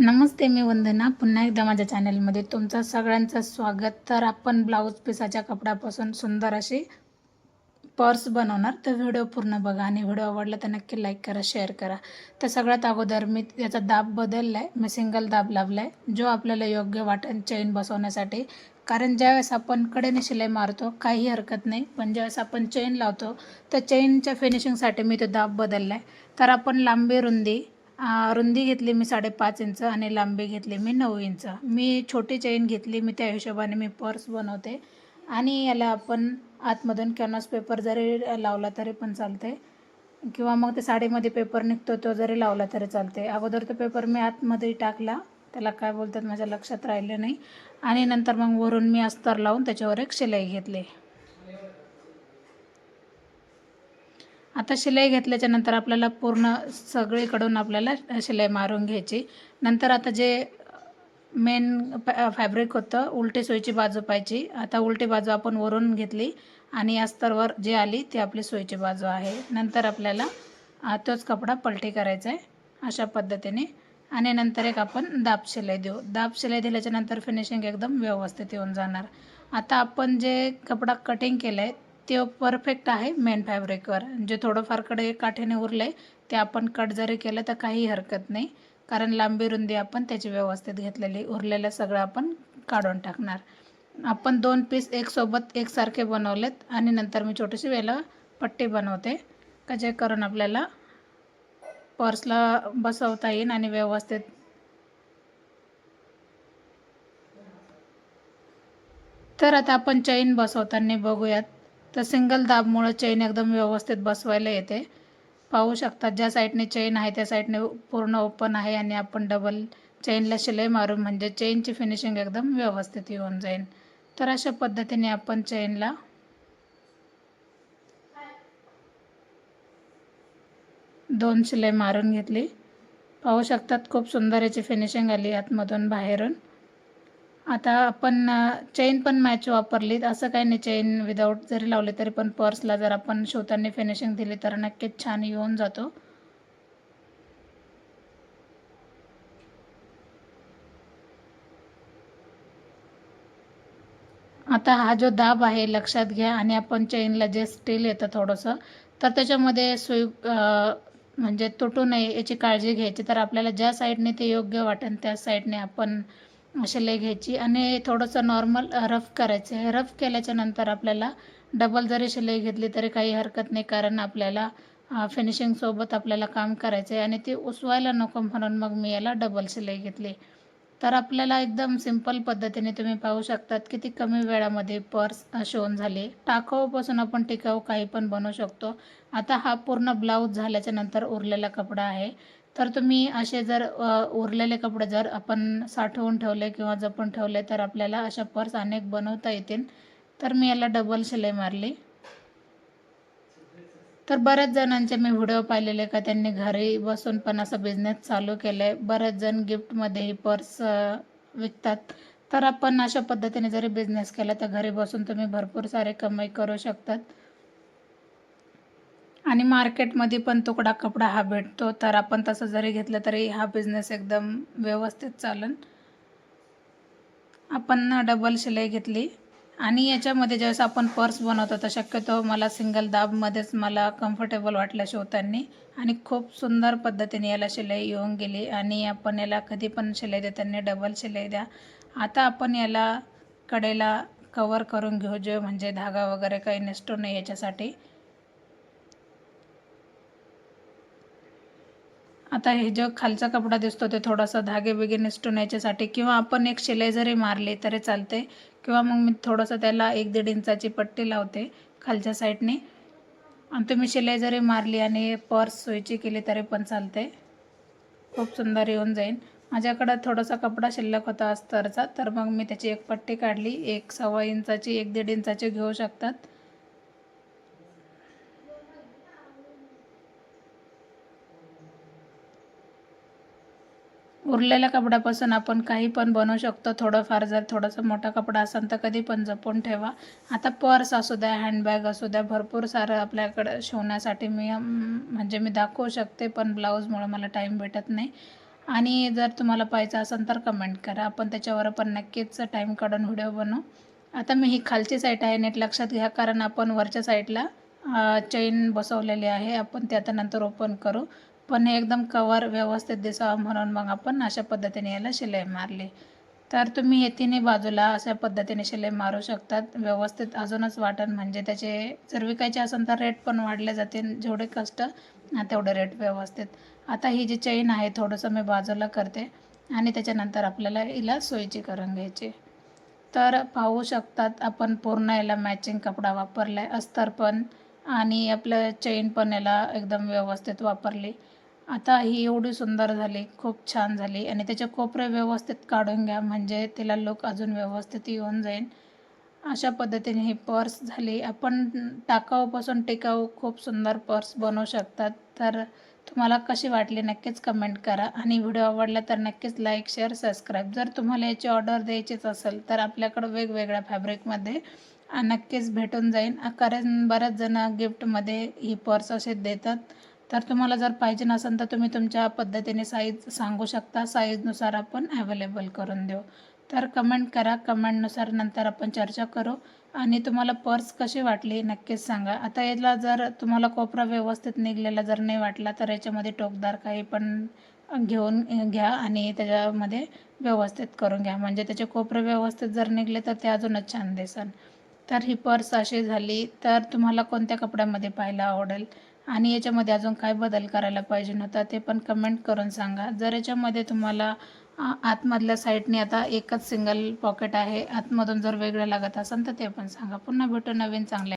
नमस्ते मी वंदना. पुन्हा एकदा माझ्या चॅनलमध्ये तुमचं सगळ्यांचं स्वागत. तर आपण ब्लाऊज पिसाच्या कपड्यापासून सुंदर अशी पर्स बनवणार. तर व्हिडिओ पूर्ण बघा आणि व्हिडिओ आवडला तर नक्की लाईक करा शेअर करा. तर सगळ्यात अगोदर मी याचा दाब बदलला आहे मी सिंगल दाब लावला आहे जो आपल्याला योग्य वाटेल चेन बसवण्यासाठी. कारण ज्यावेळेस आपण कडेने शिलाई मारतो काही हरकत नाही. पण ज्यावेळेस आपण चेन लावतो तर चेनच्या फिनिशिंगसाठी मी तो दाब बदलला आहे तर आपण लांबी रुंदी रुंदी घेतली मी साडेपाच इंच आणि लांबी घेतली मी नऊ इंच. मी छोटी चैन घेतली मी त्या हिशोबाने मी पर्स बनवते. आणि याला आपण आतमधून कॅनव्हास पेपर जरी लावला तरी पण चालते. किंवा मग ते साडीमध्ये पेपर निघतो तो जरी लावला तरी चालते. अगोदर तो पेपर मी आतमध्ये टाकला. त्याला काय बोलतात माझ्या लक्षात राहिलं नाही. आणि नंतर मग वरून मी अस्तर लावून त्याच्यावर एक शिलाई घेतली. आता शिलाई घेतल्याच्या नंतर आपल्याला पूर्ण सगळीकडून आपल्याला शिलाई मारून घ्यायची. नंतर आता जे मेन फॅब्रिक होतं उलटी सोयीची बाजू पाहिजे आता उलटी बाजू आपण वरून घेतली आणि अस्तरवर जी आली ती आपली सोयीची बाजू आहे. नंतर आपल्याला तोच कपडा पलटी करायचा आहे अशा पद्धतीने. आणि नंतर एक आपण दाब शिलाई देऊ. दाब शिलाई दिल्याच्यानंतर फिनिशिंग एकदम व्यवस्थित येऊन जाणार. आता आपण जे कपडा कटिंग केलं आहे ते परफेक्ट आहे मेन फॅब्रिकवर जे थोडंफारकडे काठीने उरलं आहे ते आपण कट जरी केलं तर काही हरकत नाही. कारण लांबी रुंदी आपण त्याची व्यवस्थित घेतलेली उरलेलं सगळं आपण काढून टाकणार. आपण दोन पीस एकसोबत एकसारखे बनवलेत आणि नंतर मी छोटीशी वेला पट्टी बनवते का जे करून आपल्याला पर्सला बसवता येईल आणि व्यवस्थित तर आता आपण चैन बसवताना बघूयात. तर सिंगल दाबमुळं चैन एकदम व्यवस्थित बसवायला येते. पाहू शकतात ज्या साईडने चेन आहे त्या साईडने पूर्ण ओपन आहे आणि आपण डबल चेनला शिलाई मारू म्हणजे चेनची फिनिशिंग एकदम व्यवस्थित येऊन जाईल. तर अशा पद्धतीने आपण चेनला दोन शिलाई मारून घेतली. पाहू शकतात खूप सुंदर याची फिनिशिंग आली आतमधून बाहेरून. आता आपण चेन पण मॅच वापरली असं काही नाही चेन विदाऊट जरी लावली तरी पण पर्सला जर आपण शोतांनी फिनिशिंग दिली तर नक्कीच छान येऊन जातो. आता हा जो दाब आहे लक्षात घ्या. आणि आपण चेनला जे स्टील येतं थोडंसं तर त्याच्यामध्ये सुई म्हणजे तुटू नये याची काळजी घ्यायची. तर आपल्याला ज्या साईडने ते योग्य वाटेल त्या साईडने आपण शिलाई घ्यायची. आणि थोडंसं नॉर्मल रफ करायचं. आहे रफ केल्याच्यानंतर आपल्याला डबल जरी शिलाई घेतली तरी काही हरकत नाही. कारण आपल्याला फिनिशिंगसोबत आपल्याला काम करायचं आहे आणि ती उसवायला नको म्हणून मग मी याला डबल शिलाई घेतली. तर आपल्याला एकदम सिंपल पद्धतीने तुम्ही पाहू शकतात किती कमी वेळामध्ये पर्स शिवून झाली. टाकाऊपासून आपण टिकाऊ काही पण बनवू शकतो. आता हा पूर्ण ब्लाऊज झाल्याच्यानंतर उरलेला कपडा आहे. तर तुम्ही असे जर उरलेले कपडे जर आपण साठवून ठेवले किंवा जपून ठेवले तर आपल्याला अशा पर्स अनेक बनवता येतील. तर मी याला डबल शिलाई मारली. तर बऱ्याच जणांचे मी व्हिडिओ पाहिलेले का त्यांनी घरी बसून पण असं बिझनेस चालू केला आहे बरेच जण गिफ्टमध्ये ही पर्स विकतात. तर आपण अशा पद्धतीने जरी बिझनेस केला तर घरी बसून तुम्ही भरपूर सारे कमाई करू शकतात. आणि मार्केटमध्ये पण तुकडा कपडा हा भेटतो. तर आपण तसं जरी घेतलं तरी हा बिझनेस एकदम व्यवस्थित चालन. आपण डबल शिलाई घेतली. आणि याच्यामध्ये ज्यावेळेस आपण पर्स बनवतो तर शक्यतो मला सिंगल दाबमध्येच मला कम्फर्टेबल वाटलं शिवताना. आणि खूप सुंदर पद्धतीने याला शिलाई येऊन गेली. आणि आपण याला कधी पण शिलाई देताना डबल शिलाई द्या. आता आपण याला कडेला कवर करून घेऊ. जे म्हणजे धागा वगैरे काही नसतो नाही याच्यासाठी. आता हे जो खालचा कपडा दिसतो ते थोडासा धागे बिगे निसटून याच्यासाठी. किंवा आपण एक शिलाई जरी मारली तरी चालते. किंवा मग मी थोडंसं त्याला एक दीड इंचाची पट्टी लावते खालच्या साईडने. आणि तुम्ही शिलाई जरी मारली आणि पर्स सोयीची केली तरी पण चालते. खूप सुंदर येऊन जाईल माझ्याकडं थोडासा कपडा शिल्लक होता अस्तरचा तर मग मी त्याची एक पट्टी काढली. एक सव्वा इंचाची एक दीड इंचाची घेऊ शकतात. उरलेल्या कपड्यापासून आपण काही पण बनवू शकतो. थोडंफार जर थोडासा मोठा कपडा असेल तर कधी पण जपून ठेवा. आता पर्स असू द्या हँडबॅग असू द्या भरपूर सारं आपल्याकडं शिवण्यासाठी मी म्हणजे मी दाखवू शकते पण ब्लाऊजमुळं मला टाईम भेटत नाही. आणि जर तुम्हाला पाहिजे असेल तर कमेंट करा. आपण त्याच्यावर पण नक्कीच टाईम काढून व्हिडिओ बनवू. आता मी ही खालची साईड आहे नीट लक्षात घ्या कारण आपण वरच्या साईडला चैन बसवलेली आहे. आपण ते आता नंतर ओपन करू. पण एकदम कवर व्यवस्थित दिसावं म्हणून मग आपण अशा पद्धतीने याला शिलाई मारली. तर तुम्ही हे तिन्ही बाजूला अशा पद्धतीने शिलाई मारू शकतात. व्यवस्थित अजूनच वाटण म्हणजे त्याचे जर विकायचे असेल तर रेट पण वाढले जातील. जेवढे कष्ट तेवढे रेट व्यवस्थित. आता ही जी चैन आहे थोडंसं मी बाजूला करते आणि त्याच्यानंतर आपल्याला हिला सोयीची करून घ्यायची. तर पाहू शकतात आपण पूर्ण याला मॅचिंग कपडा वापरला आहे अस्तर पण आणि आपलं चेन पण याला एकदम व्यवस्थित वापरली. आता ही एवढी सुंदर झाली खूप छान झाली आणि त्याचे कोपरे व्यवस्थित काढून घ्या म्हणजे तिला लुक अजून व्यवस्थित येऊन जाईल. अशा पद्धतीने ही पर्स झाली. आपण टाकाऊपासून टिकाऊ खूप सुंदर पर्स बनवू शकतात. तर तुम्हाला कशी वाटली नक्कीच कमेंट करा आणि व्हिडिओ आवडला तर नक्कीच लाईक शेअर सबस्क्राईब जर तुम्हाला याची ऑर्डर द्यायचीच असेल तर आपल्याकडं वेगवेगळ्या फॅब्रिकमध्ये नक्कीच भेटून जाईल. कारण बऱ्याच जण गिफ्टमध्ये ही पर्स असे देतात. तर तुम्हाला जर पाहिजे नसेल तर तुम्ही तुमच्या पद्धतीने साईज सांगू शकता. साईजनुसार आपण अवेलेबल करून देऊ. तर कमेंट करा. कमेंटनुसार नंतर आपण चर्चा करू. आणि तुम्हाला पर्स कशी वाटली नक्कीच सांगा. आता याला जर तुम्हाला कोपरा व्यवस्थित निघलेला जर नाही वाटला तर याच्यामध्ये टोकदार काही पण घेऊन घ्या आणि त्याच्यामध्ये व्यवस्थित करून घ्या. म्हणजे त्याचे कोपरे व्यवस्थित जर निघले तर ते अजूनच छान दिसन तर ही पर्स अशी झाली. तर तुम्हाला कोणत्या कपड्यामध्ये पाहायला आवडेल? आणि याच्यामध्ये अजून काय बदल करायला पाहिजे नव्हता ते पण कमेंट करून सांगा. जर याच्यामध्ये तुम्हाला आतमधल्या साईडने आता एकच सिंगल पॉकेट आहे आतमधून जर वेगळं लागत असेल तर ते पण सांगा. पुन्हा भेटू नवीन चांगल्या